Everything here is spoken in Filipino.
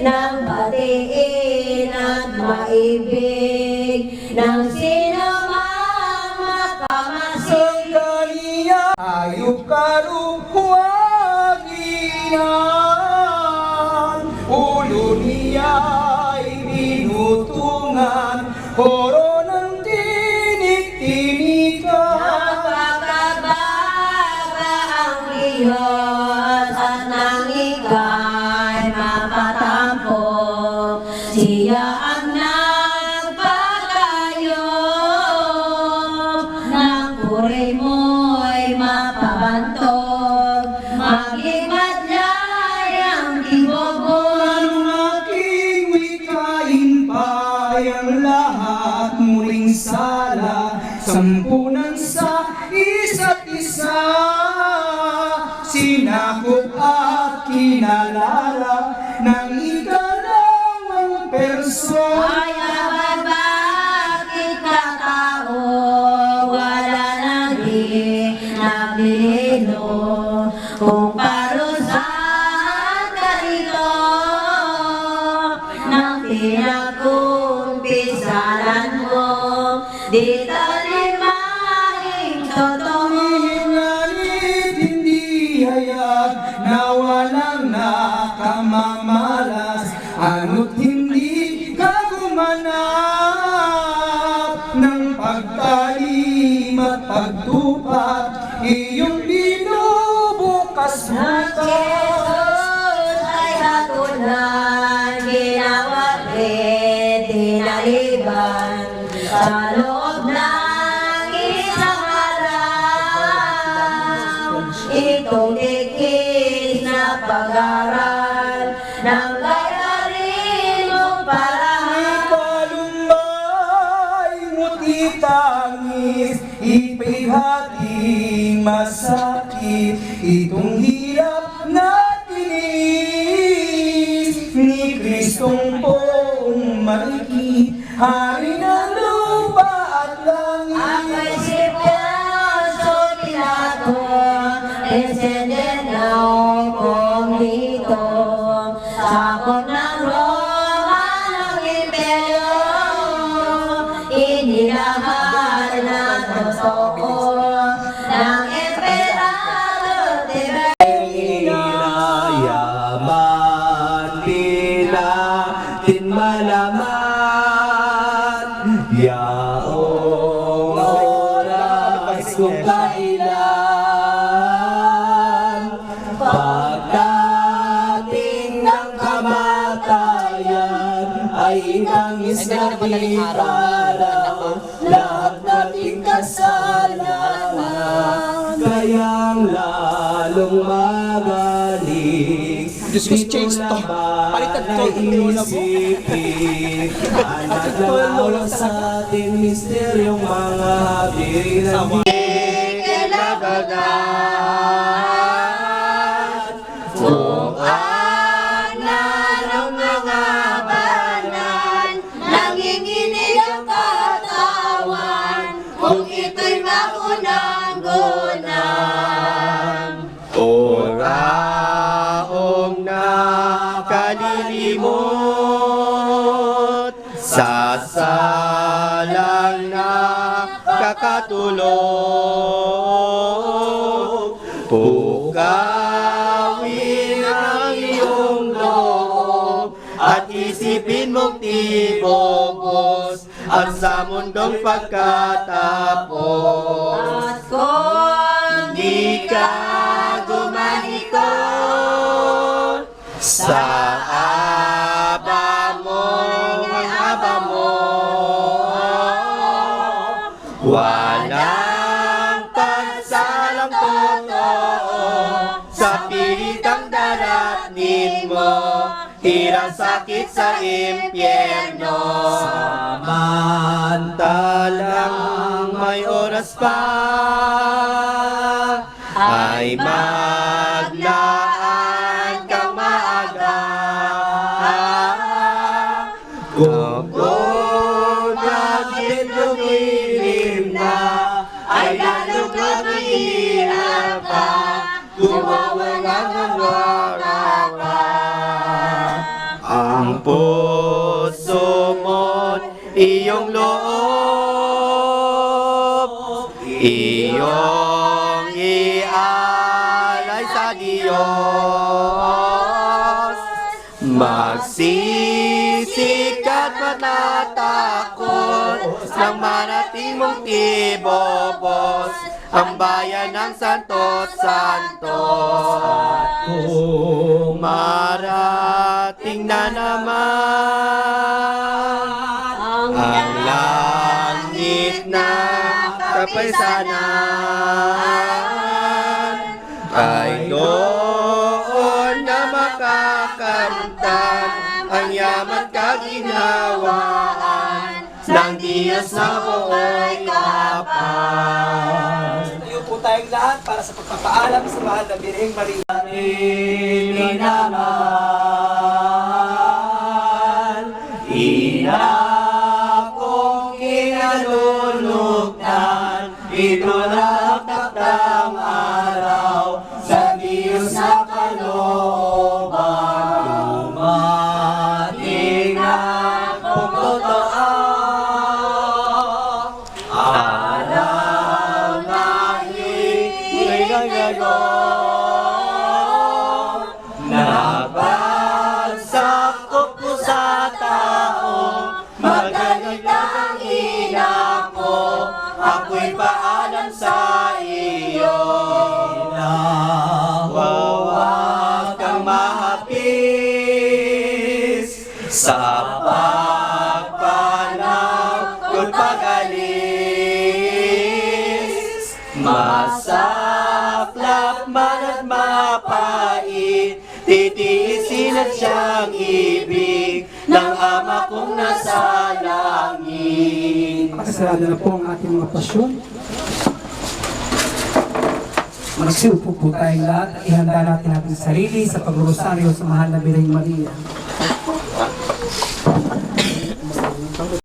ng batiin at maibig ng sino mang makamasig. kaniya ayup karuhuagian ulo niya binutungan horo mo'y mapabantog. Maging madlay ang tibobon. Ang aking wikain pa'y ang lahat muling sala Sampunan sa isa't isa Sinakop at kinalala ng dito limahing totoo Ngunit hindi hayag na walang nakamamalas Ano't hindi ka gumanap ng pagtalim at pagtupat Iyong binubukas bukas Jesus ay hatulan, ginawa rin, tinaliban sa ng isang araw. Tikis na pag-aral ng gayarin mong paraan. Palumbay nguti tangis Ipihati masakit Itong hirap na tinis Ni Kristong Hari ng Descendant ng kong dito, sakop ng Roma Ay inangis na para Lahat nating kasalanan Kayang lalong magaling. Diyos ko, change to. Palitan to. Isipin Anak lang lang sa atin Misteryong mga habirin ng Kinabagahan maunang-gunang Oraong nakalilimot sa salang na kakatulog Pukawin ang iyong loob at isipin mong tibobos at sa mundong pagkatapos. At kung Di ka gumanikot sa aba mo, ang aba mo. Walang pagsalang totoo sa pilit ang darating mo. Hirang sakit sa impyerno. Pa ay maglaan kang maaga. Kung bakit lumilim na, ay lalo kang mahirap pa. Kumawala ng wala ka. puso mo't iyong loob iyong ialay sa Diyos. Magsisikat matatakot nang marating mong tibobos ang bayan ng Santo't Santos kung marating na naman kapaysanan ay doon na makakamtan ang yaman kaginhawaan ng Diyos na buhay kapal. Tayo po tayong lahat para sa pagpapaalam sa mahal na Birheng Maria. Minamahal, ngayon, Nabagsak ko sa tao Magalit ang ina ko. Ako'y paalam sa iyo. Huwag kang mahapis Sa pagpanaw ko'y pagalis. Masaklap at siyang ibig Ng ama kong nasa langit Makasarado na po ang ating mga pasyon. Magsiupo po tayong lahat at ihanda natin ating sarili sa pagrosaryo sa mahal na Birheng Maria.